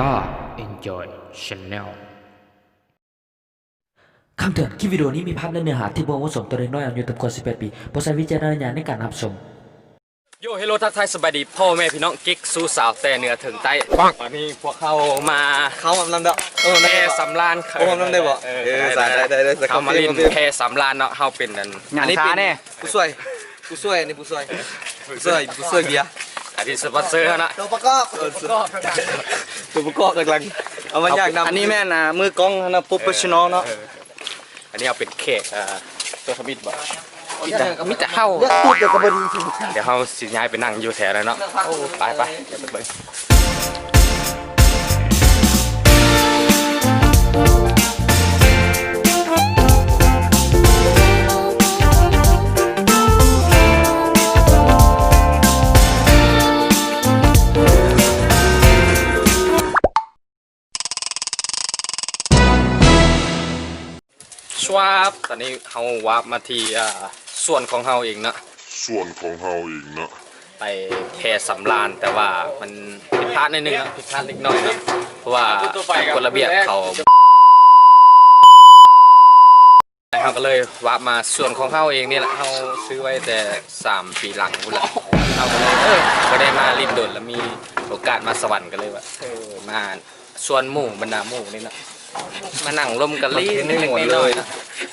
ต้า enjoy channel คำเตือนคลิปวิดีโอนี้มีภาพและเนื้อหาที่บ่เหมาะสมต่อเด็กน้อยอายุต่ำกว่า 18 ปีโปรดใช้วิจารณญาณในการรับชม โยเฮโลทักทายสบายดี พ่อแม่พี่น้องกิ๊กสู้สาวแต่เหนือถึงใต้วันนี้พวกเขามาเขามำลำเด้อเออแพนั่นสำรานโอ้ผมนำได้บ่เออสายได้ได้ได้สักเขามาลินคำเดียวแพสำรานเนาะเฮาเป็นนั่นอันนี้เป็นผู้ช่วยผู้ช่วยอันนี้ผู้ช่วยผู้ช่วยผู้ช่วยเบียร์ อันนี้สปอนเซอร์นะตัวประกอบเออตัวประกอบกำลังเอามาย่างนำอันนี้แม่นะมือกล้องนะโปรเฟชชั่นอลเนาะอันนี้เอาเป็นเค้กอ่าตัวขมิดบ่มิแต่มิแต่เฮาพูดเกี่ยวกับบดีเดี๋ยวเฮาสิย้ายไปนั่งอยู่แถวนั้นเนาะไปไปเดี๋ยวไปเบิ่ง วาบตอนนี้เฮาวาร์ปมาที่อ่าส่วนของเฮาเองเนาะส่วนของเฮาเองนะไปแพสำรานแต่ว่ามันผิดพลาดนิดนึงครับผิดพลาดเล็กน้อยนะเพราะว่ากฎระเบียบเขาเขาก็เลยวาบมาส่วนของเขาเองนี่แหละเขาซื้อไว้แต่ 3 ปีหลังพุ่นละเขาก็เลยเออก็ได้มาลินดนแล้วมีโอกาสมาสวรรค์กันเลยว่าเออมาส่วนหมู่บรรดาหมู่นี่นะ มานั่งร่มกันลีนิดๆหน่อยๆนะ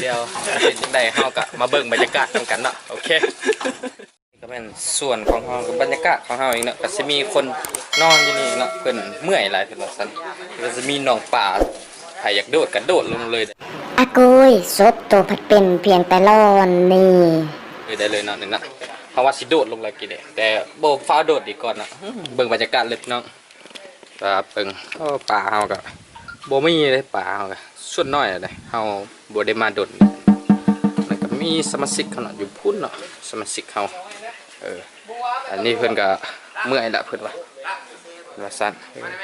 เดี๋ยวเป็นจังใดเขาก็มาเบิ่งบรรยากาศนำกันเนาะโอเคก็เป็นส่วนของเรากับบรรยากาศของเราเองเนาะก็จะมีคนนอนอยู่นี่เนาะเพิ่นเมื่อยหลายเพิ่นว่าซั่นก็จะมีน้องป่าใครอยากโดดกันโดดลงเลยอากุยศพตัวพัดเป็นเพียงแต่รอนนี่เลยได้เลยเนาะนี่นะเพราะว่าสิโดดลงเลยกี่เด้แต่บ่ฟ้าวโดดดีก่อนเนาะอื้อเบิ่งบรรยากาศเลยพี่น้องก็เบิ่งก็ป่าเฮาก็ บ่มีเลยป่าเฮาส่วนน้อยอะเด้เฮาบ่ได้มาดดแล้วก็มีสมาชิกเขาเนาะอยู่พุ่นเนาะสมาชิกเฮาเอออันนี้เพิ่นก็เมื่อยละเพิ่นว่าว่าสั้น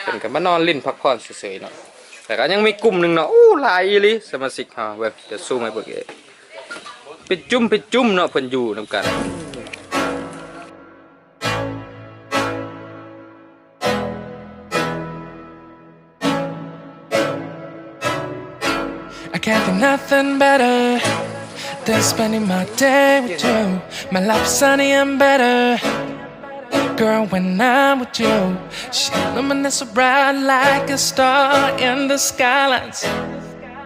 เพิ่นก็มานอนลิ้นพักผ่อนเฉยๆเนาะแต่ก็ยังมีกลุ่มหนึ่งเนาะโอ้หลายอีหลีสมาชิกเฮาเบิ่งเดี๋ยวสู้ให้เบิ่งเองเป็นจุ่มป็นจุ่มเนาะเพิ่นอยู่นํกัน I can't think nothing better than spending my day with you. My life's sunny and better. Girl, when I'm with you, she illuminates so bright like a star in the skylines.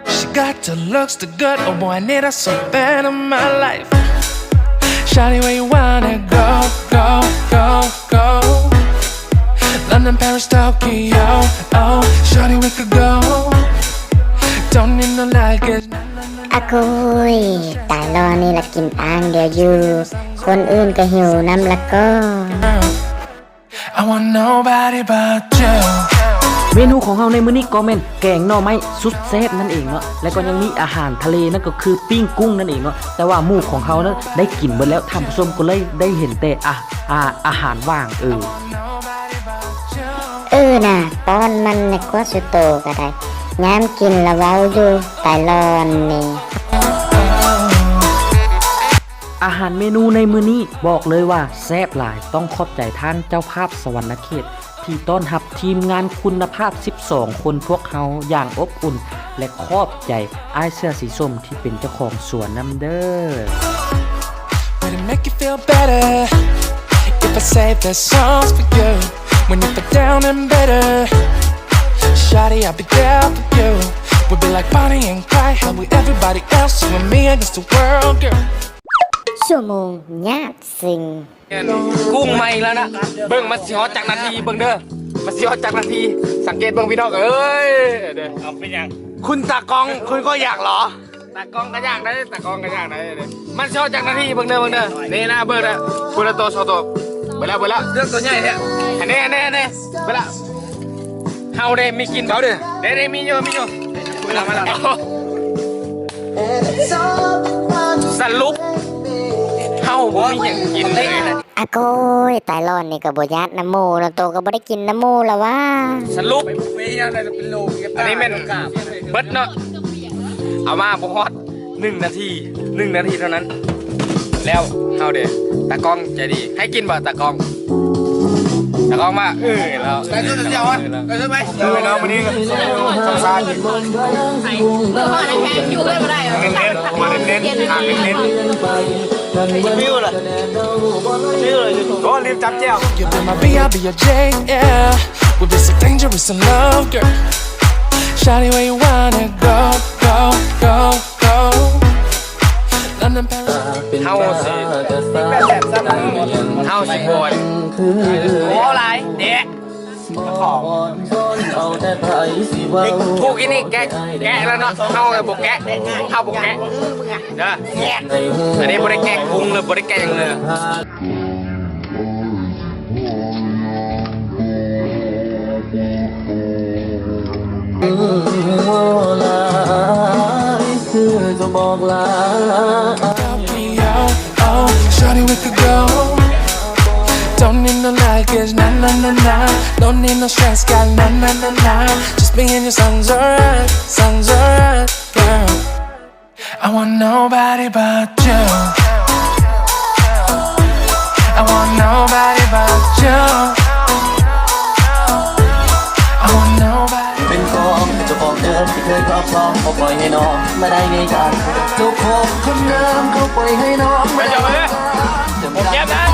She got the looks, the good. Oh boy, I need her so bad in my life. Shawty, where you wanna go, go, go, go? London, Paris, Tokyo. Oh, Shawty, we could go. อากุยตายรอนี่ละกินอ่างเดียวอยู่ คนอื่นก็หิวน้ำละก็ I want nobody but you. เมนูของเราในมื้อนี้ก็แม่นแกงหน่อไม้สุดแซ่บนั่นเองเนาะ และก็ยังมีอาหารทะเลนั่นก็คือปิ้งกุ้งนั่นเองเนาะ แต่ว่าหมู่ของเขานั้นได้กินเบิดแล้วท่านผู้ชมก็เลยได้เห็นแต่อะอ่าอาหารว่างเออ Nobody but you. เออน่ะป้อนมันในกว่าสุโตก็ได้ ย้มกินละเว้าอยู่ตายรอนนี่อาหารเมนูในมื้อนี้บอกเลยว่าแซ่บหลายต้องขอบใจทางเจ้าภาพสวรรณเขตที่ต้อนรับทีมงานคุณภาพ 12 คนพวกเขาอย่างอบอุ่น และขอบใจอ้ายเสื้อสีส้มที่เป็นเจ้าของสวนน้ำเด้อ Would it make you feel better if I save the songs for you when you feel down and better? Shawty, I'll be there for you. We'll be like Bonnie and Clyde, how we everybody else, you and me against the world, girl. ชั่วโมงญาติสิงกุ้งใหม่แล้วนะ เบิ่งมันสิฮอดจากนาทีเบิ่งเด้อมันสิฮอดจากนาที สังเกตเบิ่งพี่น้องเอ้ยเด้อเอาเป็นยังคุณตากล้องคุณก็อยากเหรอตากล้องก็อยากได้ตากล้องก็อยากได้เด้อมันสิฮอดจากนาทีเบิ่งเด้อเบิ่งเด้อนี่นะเบิ่งเด้อคุณละตัวสองตัวเบิ่งแล้วเบิ่งแล้วเรื่องตัวใหญ่เนี่ยอันนี้อันนี้อันนี้เบิ่งแล้ว เฮาเด้มีกินเขาเด้อเด้เด้มีอยู่มีอยู่มาแล้วมาแล้วสรุปเฮาบ่มีหยังกินเลยนะอากุยตายรอนนี่ก็บ่ญาติน้ำหมูแล้วโตก็บ่ได้กินน้ำหมูแล้วว่าสรุปไม่ยังไงเป็นโลอันนี้แม่นเบิดเนาะเอามาบ่ฮอดหนึ่งนาทีหนึ่งนาทีเท่านั้น แล้วเฮาเด้ตากล้องใจดี ให้กินบ่ตากล้อง แล้วก็มาเออแล้วแต่ก็จะเดียวอะได้ใช่ไหมเดี๋ยวน้องวันนี้ก็สงสารอยู่มาเน้นๆทางเน้นๆวิวล่ะวิวเลยก็รีบจับแจ้ว You be my B, I'll be your J, yeah. We'll be so dangerous in love, girl. Shawty, where you wanna go, go, go, go? เฮาสิเฮาสิบอยโอ้ไรเด็กกูกินนี่แกะแกะแล้วเนาะเฮาเลยบอกแกะเฮาบอกแกะเด้อแกะอันนี้บ่ได้แกะกุ้งเลยบ่ได้แกะหยังเลย Oh, shawty, we could go. Don't need no luggage, nah, nah, nah, nah. Don't need no stress, got nah, nah, nah, nah. Just me and your songs alright, songs alright, girl. I want nobody but you. I want nobody คยครอบครองเขาปล่อยให้น้องมาได้ไงกันเจ้าของคนงามเขาปล่อยให้น้องมาได้ไงกันเจ็บนะเปียกแล้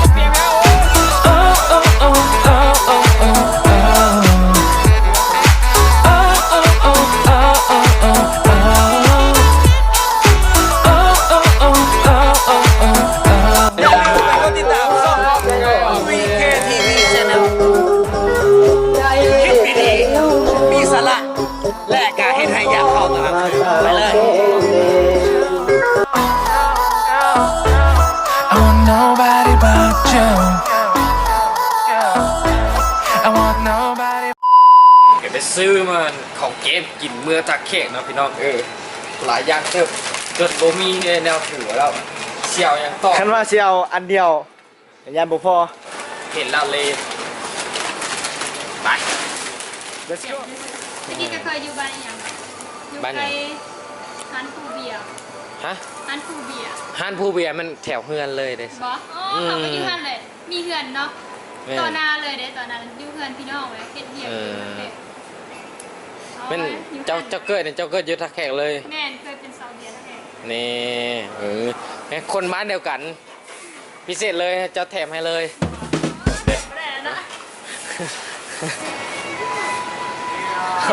ของเกมกินเมื่อทักเค้กเนาะพี่น้องเออหลายอย่างเติบเกิดโบมีแนวถือแล้วเสี่ยวยังต่อคันว่าเชียวอันเดียวยันบุพอเห็นแล้วเลยไป let's go ที่นี่ก็เคยอยู่บ้านอย่างอยู่บ้านหยัใกงล้ฮันฟูเบียร์ฮะฮันฟูเบียร์ห้านผู้เบียร์มันแถวเฮือนเลยเด้บออ๋อเขาก็อยู่ฮันเลยมีเฮือนเนาะแม่ต่อหน้าเลยเด้ต่อหน้าอยู่เฮือนพี่น้องเลยเฮ็ดเบียร์เออ เฮ็ดเอาเป็นไว้อยู่เจ้าหั่นเจ้าเกิดเนี่ยเจ้าเกิดอยุทธแขกเลย แม่นเคยเป็นสาวเบียร์แล้วแกนี่เออแม่คนบ้านเดียวกัน พิเศษเลยเจ้าแถมให้เลยไม่ได้แล้วนะ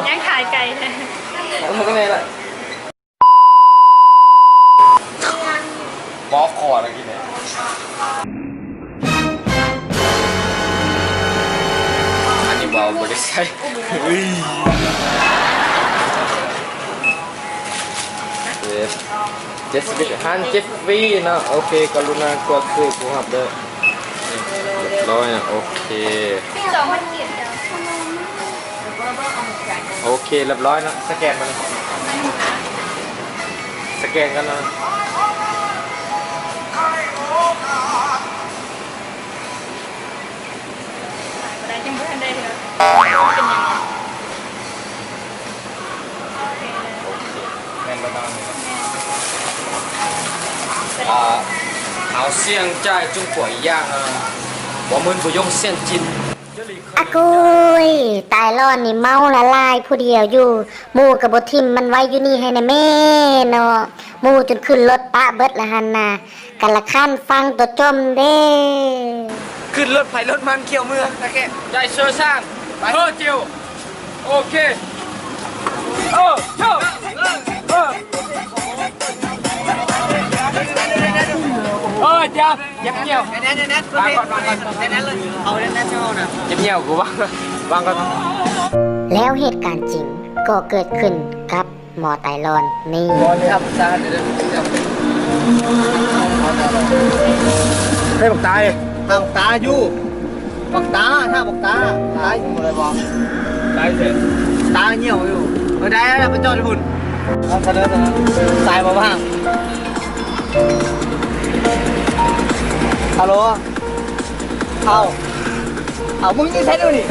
ยังขายไก่เลยแล้วก็ไงล่ะบอคออะไรกินเนี่ย บอลบริษัทเฮ้ยเจ็ดสิบห้าเจ็ดวีนะโอเคกรุณากดซื้อกูหับเด้อเรียบร้อยนะโอเคโอเคเรียบร้อยนะสแกนมันสแกนกันนะ ยังไม่ทันได้เลยเป็นยังไงแม่นประมาณนี้อ่าเอาเสียงจ่ายจุ้งป่วยย่างอะบ่มึนบ่ยงเสียงจินอะกุยตายรอนนี่เมาละลายผู้เดียวอยู่หมู่กับบทิมมันไว้อยู่นี่ให้นะแม่เนาะหมู่จนขึ้นรถปะเบิดละหันน่ะกันละขั้นฟังตัวจมเด้ ขึ้นรถไฟรถมันเกี่ยวเมืองตะแกได้เชื่อช่างเฮ้อจิวโอเคเออเจ้าเออเออจ้าเย็บเกี่ยวแน่นแน่นแน่นแน่นแน่นเลยเอาแน่นแน่นเช่านะเย็บเกี่ยวกูบ้างบ้างก็แล้วเหตุการณ์จริงก็เกิดขึ้นกับหมอไตรอนนี่บอลทำซาเดี๋ยวให้บอกตาย ถ้าบอกตาอยู่บอกตาถ้าบอกตาตายอยู่อะไรบอกตายเสร็จตาเหี่ยวอยู่เออได้แล้วไปจอดหุ่นทำเสนอเสนอตายมาบ้างฮัลโหลเอาเอามึงนี่ใช่ดูนี่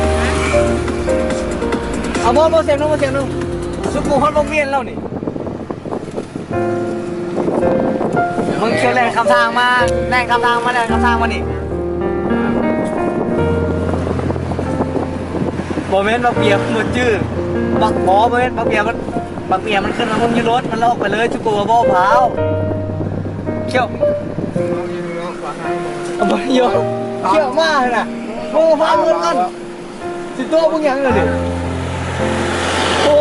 เอาโมโมเสียงนู้นโมเสียงนู้นสุกูฮอตวงเวียนแล้วนี่มึงเชื่อแรงคำทางมาแรงคำทางมาแรงคำทางมานี่ โมเมนต์บักเบียมันหมดชื่อบักหมอโมเมนต์บักเบียมันบักเบียมันขึ้นมาบนยืนรถมันลอกไปเลยชุกโกบ่อพร้าวเขี้ยวเอาไปโยเขี้ยวมากน่ะโอ้ฟ้าเงินกันสิตัวมึงยังเลยดิโอ้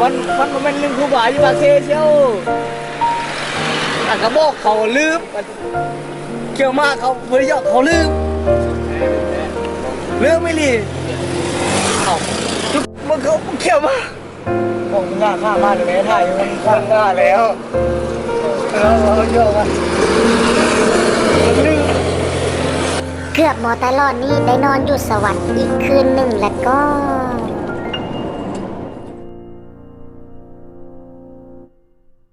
มันมันมันเป็นเรื่งคู่บ่ายบาเซ่เชียวอันกระบอกเขาลืมเกี่ยวมากเขาบริยอเขาลืมลืมไม่ลี เขาเกี่ยวมากมงหน้าข้ามาเลยแม่ถ่ายมันข้างหน้าแล้วเออเขาเยอะมาลืมเกือบหมอตลอดนี่ได้นอนอยู่สวรรค์อีกคืนหนึ่งแล้วก็